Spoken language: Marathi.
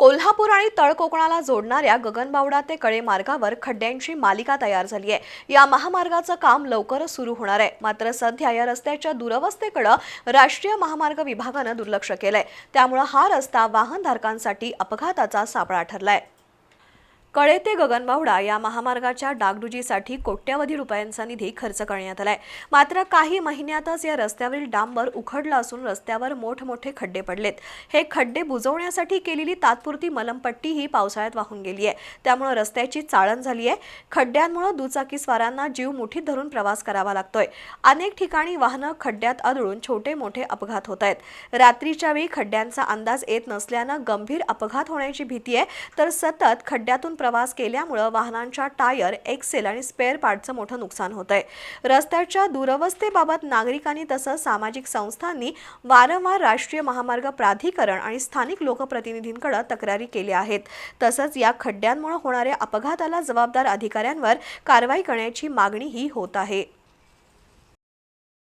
कोल्हापूर आणि तळकोकणाला जोडणाऱ्या गगनबावडा ते कळे मार्गावर खड्ड्यांची मालिका तयार झाली आहे. या महामार्गाचं काम लवकरच सुरू होणार आहे. मात्र सध्या या रस्त्याच्या दुरवस्थेकडे राष्ट्रीय महामार्ग विभागानं दुर्लक्ष केलंय. त्यामुळे हा रस्ता वाहनधारकांसाठी अपघाताचा सापळा ठरलाय. कळे ते गगनबावडा या महामार्गाच्या डागडुजीसाठी कोट्यावधी रुपयांचा निधी खर्च करण्यात आलाय. मात्र काही महिन्यातच या रस्त्यावरील डांबर उखडला असून रस्त्यावर मोठमोठे खड्डे पडलेत. हे खड्डे बुजवण्यासाठी केलेली तात्पुरती मलमपट्टी ही पावसाळ्यात वाहून गेली आहे. त्यामुळे रस्त्याची चाळण झाली आहे. खड्ड्यांमुळे दुचाकीस्वारांना जीव मुठीत धरून प्रवास करावा लागतोय. अनेक ठिकाणी वाहनं खड्ड्यात आदळून छोटे मोठे अपघात होत आहेत. रात्रीच्या वेळी खड्ड्यांचा अंदाज येत नसल्यानं गंभीर अपघात होण्याची भीती आहे. तर सतत खड्ड्यातून प्रवास केल्यामुळं वाहनांच्या टायर एक्सेल आणि स्पेअर पार्टचं मोठं नुकसान होत आहे रस्त्याच्या दुरवस्थेबाबत नागरिकांनी तसंच सामाजिक संस्थांनी वारंवार राष्ट्रीय महामार्ग प्राधिकरण आणि स्थानिक लोकप्रतिनिधींकडे तक्रारी केल्या आहेत. तसंच या खड्ड्यांमुळे होणाऱ्या अपघाताला जबाबदार अधिकाऱ्यांवर कारवाई करण्याची मागणीही होत आहे.